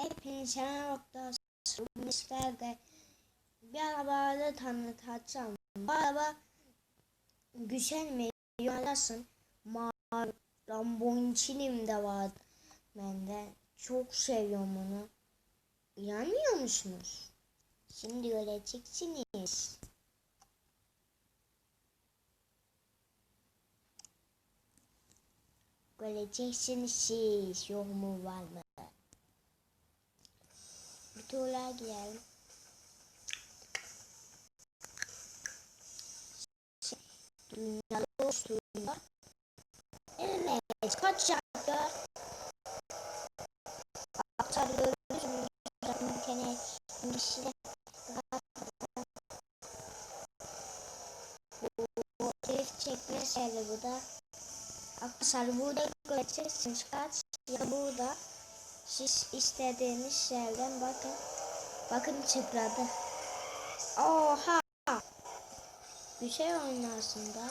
Hepinize nokta de bir arabayla tanıtacağım. Bu araba güzel mi? Yuvarlasın. Mavi Lamborghini'm de var bende. Çok seviyorum onu. İnanmıyor musunuz? Şimdi göreceksiniz. Göreceksiniz siz. Yok mu var mı? Tuğla giyelim. Dünyada oluşturuyor. Evet. Kaç yaptı? Aktarıyoruz. Bir tane İngilizce. Bu drift çekme şeyleri bu da. Arkadaşlar burada göreceksiniz kaç ya burada Şiş istediğimiz şeyden bakın. Bakın çıpradı. Oha! Bir şey oynarsın da.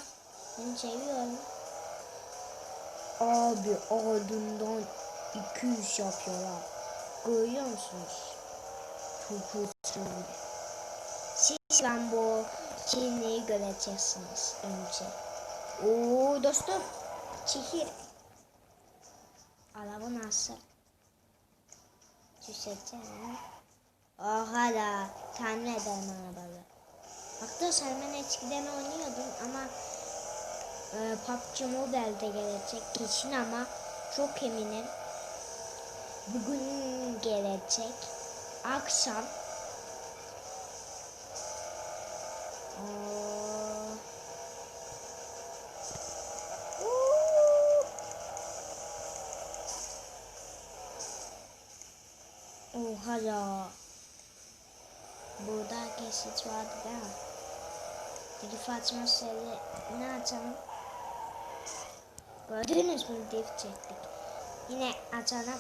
Ben seviyorum. Abi ardından 200 yapıyorlar. Görüyor musunuz? Çok hızlı. Siz ben bu çiğneyi göreceksiniz önce. Oo dostum. Çihir. Alavun asır. 280. Oha da tamir ederim arabaları. Hatta Selman eskiden oynuyordum ama e, PUBG Mobile'de gelecek kesin ama çok eminim. Bugün gelecek. Akşam Oha ya. Burada kesit vardı değil mi? Elif açma ne açalım? Gördünüz mü diff çektik. Yine açalım.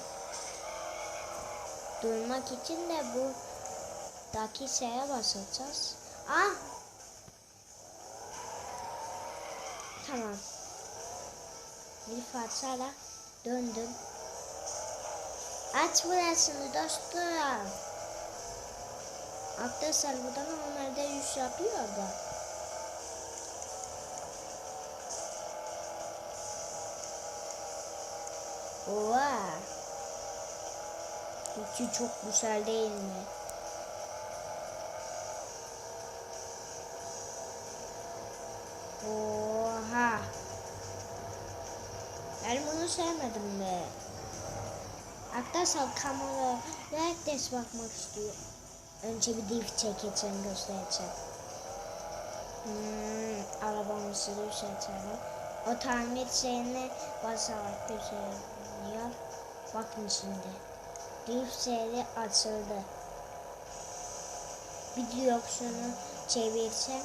Durmak için de bu daki şeye basacağız. Ah! Tamam. Elif açarak döndüm. Aç burasını dostum. Arkadaşlar burada normalde 100 yapıyor da. Oha. İçi çok güzel değil mi? Oha. Ben bunu sevmedim be. Arkadaşlar kamera herkes bakmak istiyor. Önce bir div çekeceğim göstereceğim. Hmm, arabamızı düşeceğim. O tamir şeyine basarak gözüküyor. Bakın şimdi. Div şeyi açıldı. Bir direksiyonu çevirsem.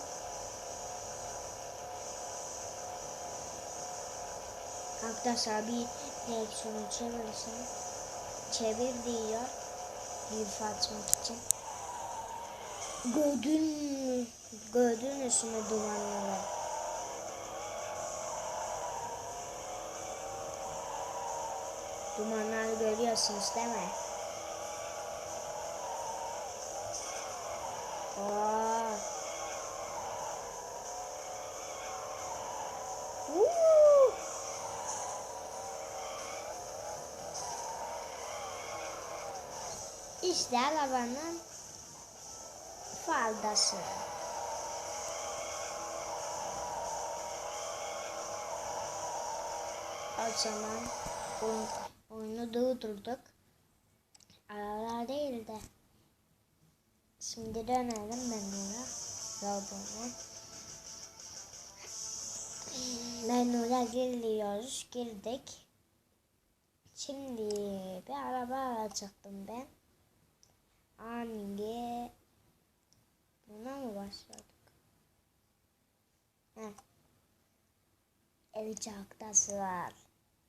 Arkadaşlar bir direksiyonu çevirsem. Çevir diyor. Div açmak için. Gördün mü? Gördünüz mü dumanları? Dumanları görüyorsunuz değil mi? Aa. İşte arabanın faldası. O zaman oyun, oyunu durdurduk. Aralar değil de. Şimdi dönelim ben oraya. Robot'a. Menüye giriyoruz. Girdik. Şimdi bir araba alacaktım ben. Hangi Buna mı başladık? Heh. Evet arkadaşlar.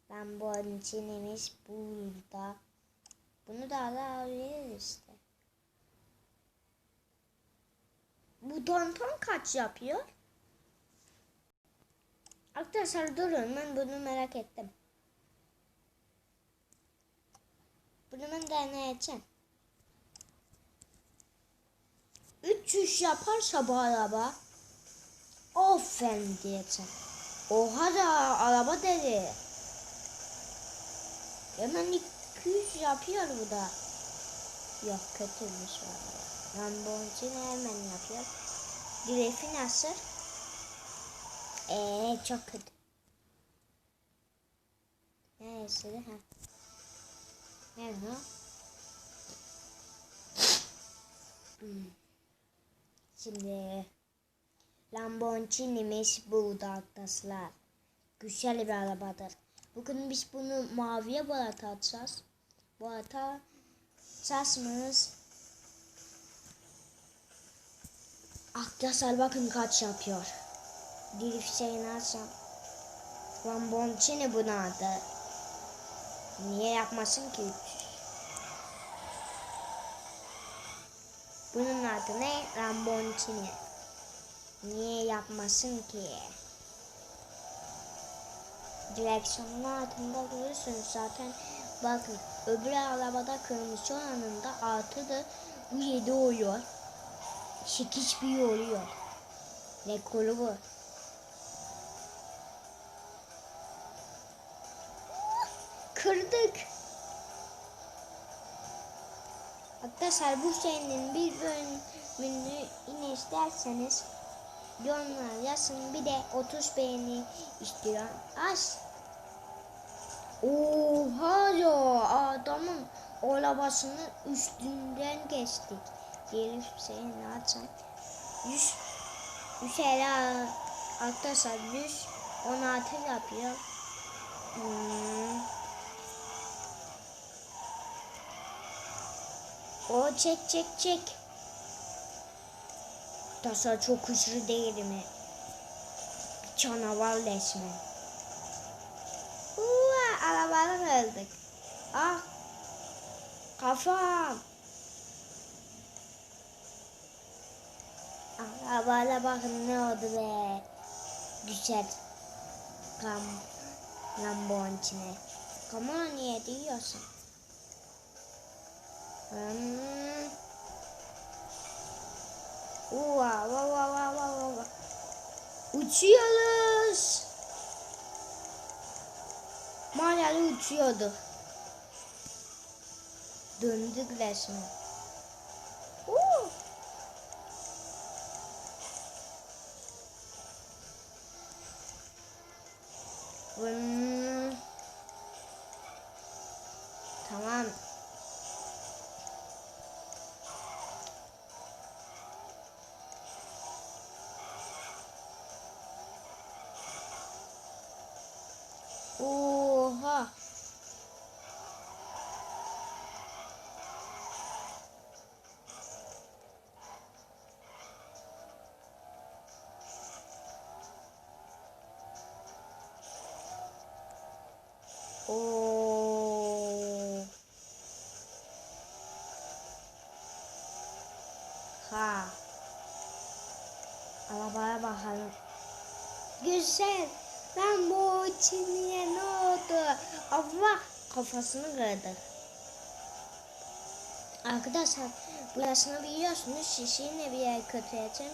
Ben bu içinimiz burada. Bunu da alabiliriz işte. Bu danton kaç yapıyor? Arkadaşlar durun ben bunu merak ettim. Bunu ben deneyeceğim. 300 yaparsa bu araba Aferin diyeceğim. Oha da araba dedi. Hemen 200 yapıyor bu da. Yok kötüymüş araba. Lamborghini hemen yapıyor. Grafi nasıl? Eee çok kötü. Neyse de ha. Ne o? Hmm. Şimdi Lamborghini'miz burada arkadaşlar. Güzel bir arabadır. Bugün biz bunu maviye boyatacağız. Boyatacağız. Arkadaşlar bakın kaç yapıyor. Drift şeyini açsam. Lamborghini bunun adı. Niye yapmasın ki 300? Bunun adı ne? Lamborghini. Niye yapmasın ki? Direksiyonun altında görürsünüz zaten. Bakın öbür arabada kırmızı olanında artı bu 7 oluyor. 8 bir oluyor. Rekoru bu. Kırdık. Arkadaşlar bu serinin bir bölümünü yine isterseniz yorumlar yazın. Bir de 30 beğeni istiyorum. Az. Oha ya adamın arabasının üstünden geçtik. Diyelim şeyini açalım. 100 100 hele arkadaşlar 100 16 yapıyor. Hmm. O çek çek çek. Tasa çok hızlı değil mi? Canavar resmen. Uaa, arabalar öldük. Ah. Kafam. Arabayla bakın ne oldu be. Güzel. Kam. Lamborghini. Kamera niye diyorsun? Va, va, va, va, va, va. Uçuyoruz. Mağaralı uçuyorduk. Döndük resmen. Uh. Bakalım. Güzel. Ben bu Çinli'ye ne oldu? Allah kafasını kırdı. Arkadaşlar burasını biliyorsunuz. Şişiyle bir yer kötüleyeceğim.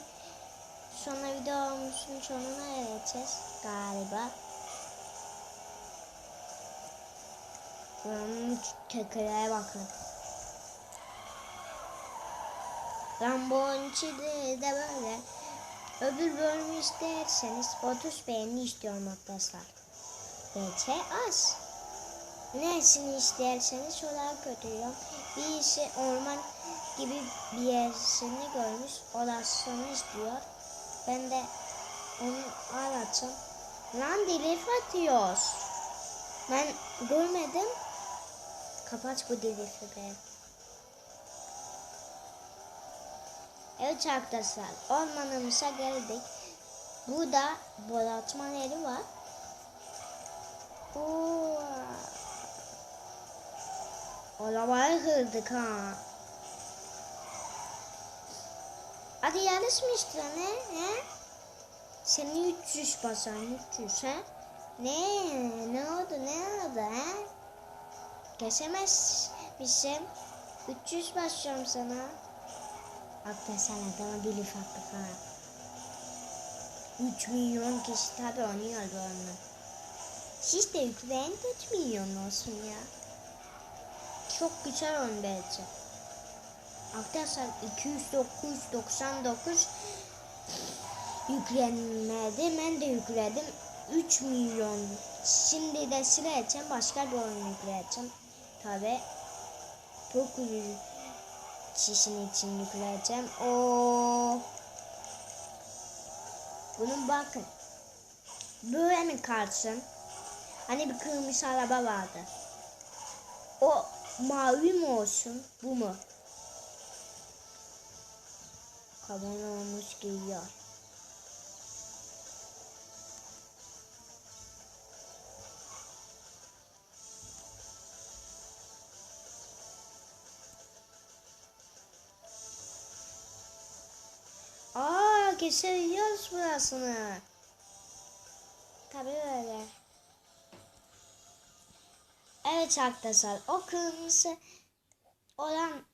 Sonra videomuzun sonuna ereceğiz galiba. Hmm, kekelere bakın. Lamborghini de böyle. Öbür bölümü isterseniz 30 beğeni istiyorum arkadaşlar. BT az. Nesini isterseniz olarak götürüyorum. Birisi orman gibi bir yerini görmüş. Orasını istiyor. Ben de onu anlatacağım. Lan dilif atıyoruz. Ben görmedim. Kapat bu dilifi be. Evet arkadaşlar ormanımıza geldik. Burada boratma yeri var. Oo. Arabayı kırdık ha. Hadi yarış mı istiyorsun he? Seni 300 basan 300 he? Ne? Ne oldu ne oldu he? Geçemez etmişim. 300 başlıyorum sana. Arkadaşlar bir laf attık ha. 3 milyon kişi tabi oynuyor bu oyunu. Siz de yükleyin 3 milyon olsun ya. Çok güzel oyun bence. Arkadaşlar 299 yüklenmedi. Ben de yükledim. 3 milyon. Şimdi de sileceğim. Başka bir oyun yükleyeceğim. Tabi. Bu kişinin için yükleyeceğim. O Bunun bakın. Böyle mi kalsın? Hani bir kırmızı araba vardı. O mavi mi olsun? Bu mu? Kaban olmuş giyiyor. Aa geçebiliyoruz burasını. Tabii öyle. Evet arkadaşlar o kırmızı olan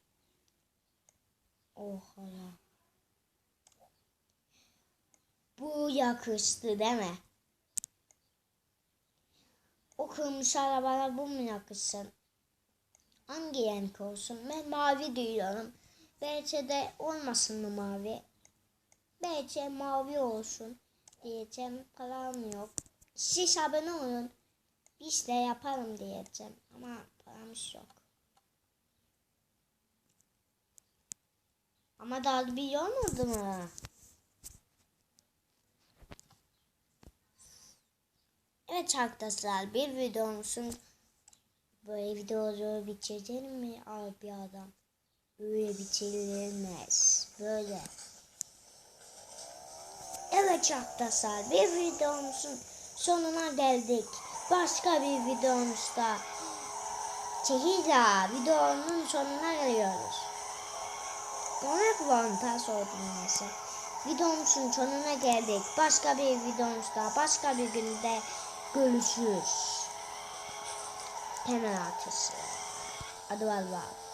Oha. Bu yakıştı değil mi? O kırmızı arabalar bu mu yakışsın? Hangi renk olsun? Ben mavi diyorum. Belki de olmasın mı mavi? Belki mavi olsun diyeceğim. Param yok. Siz abone olun. Biz de yaparım diyeceğim. Ama paramız yok. Ama daha bir olmadı mı? Evet arkadaşlar bir videomuzun böyle videoları bitirelim mi abi adam? Böyle bitirilmez. Böyle. Evet arkadaşlar bir videomuzun sonuna geldik. Başka bir videomuzda Çekila videonun sonuna geliyoruz. Ona kulağını oldum. Videomuzun sonuna geldik. Başka bir videomuzda başka bir günde görüşürüz. Temel atışı. Hadi valla.